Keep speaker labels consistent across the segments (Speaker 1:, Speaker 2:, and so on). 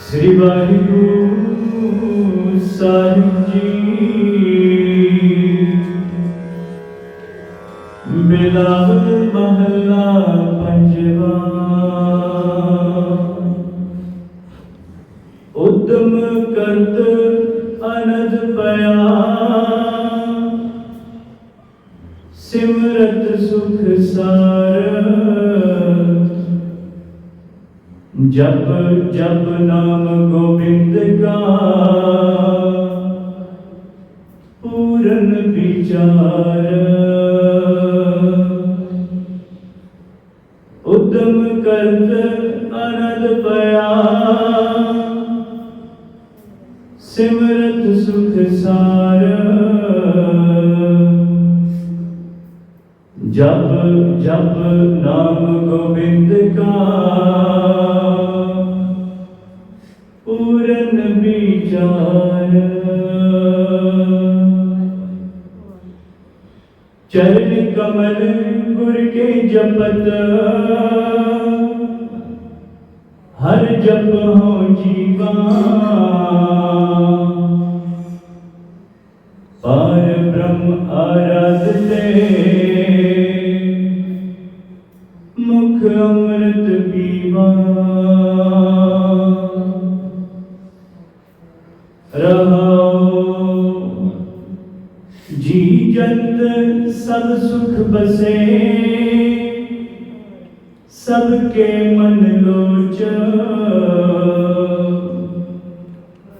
Speaker 1: ਸ੍ਰੀ ਵਾਹਿਗੁਰੂ ਸਾਹਿਬ ਜੀ। ਬਿਲਾਵਲ ਮਹਲਾ ਪੰਜਵਾ। ਉਦਮ ਕਰਤ ਅਨੰਦ ਪਿਆ। ਸਿਮਰਤ ਸੁਖ ਸਾਰ। ਜਪ ਜਪ ਨਾਮ ਗੋਬਿੰਦ ਕਾ ਪੂਰਨ ਵਿਚਾਰ। ਉਦਮ ਕਰਤ ਅਨੰਦ ਪਿਆ। ਸਿਮਰਤ ਸੁਖ ਸਾਰ। ਜਪ ਜਪ ਨਾਮ ਗੋਬਿੰਦ ਕਾ ਚਰਨ ਕਮਲ ਗੁਰ ਕੇ ਜਪਤ। ਹਰ ਜਪ ਹੋ ਜੀਵਾ। ਜੀ ਜੰਤ ਸਭ ਸੁਖ ਬਸੇ। ਸਭ ਕੇ ਮਨ ਲੋਚ।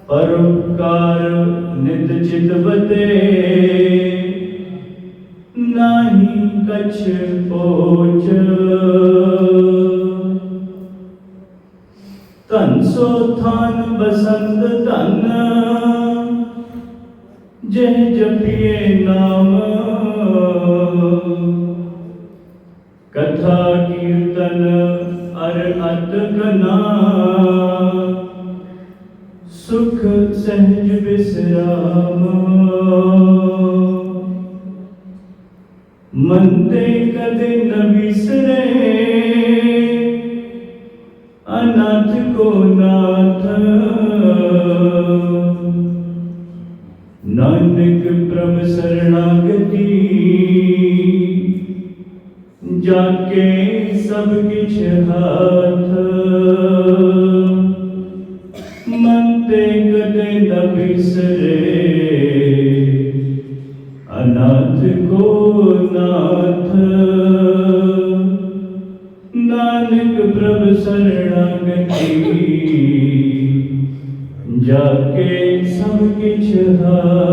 Speaker 1: ਪਰਉਪਕਾਰ ਨਿਤ ਚਿਤਵਤੇ ਨਾਹੀ ਕਛ ਪੋਚ। ਧਨ ਸੋ ਥਾਨ ਬਸੰਤ ਧਨ। ਜਹ ਜਪੀਏ ਨਾਮ। ਕਥਾ ਕੀਰਤਨ ਅਰ ਅਤ ਗਨਾ ਸੁਖ ਸਹਿਜ ਵਿਸਰਾਮ ਮਨ ਕਦੇ ਨ ਵਿਸਰੇ। ਅਨਾਥ ਕੋ ਨਾਥ। ਸਰਣਾਗਤੀ ਜਾ ਕੇ ਸਭ ਕਿਛ ਹਾਥ ਮਨ ਤੇ ਕਦੇ ਨ ਵਿਸਰੇ ਅਨਾਥ ਕੋ ਨਾਥ ਨਾਨਕ ਪ੍ਰਭ ਸਰਣਾਗਤੀ ਜਾ ਕੇ ਸਭ ਕਿਛ ਹਾਥ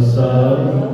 Speaker 1: ਵਾਹਿਗੁਰੂ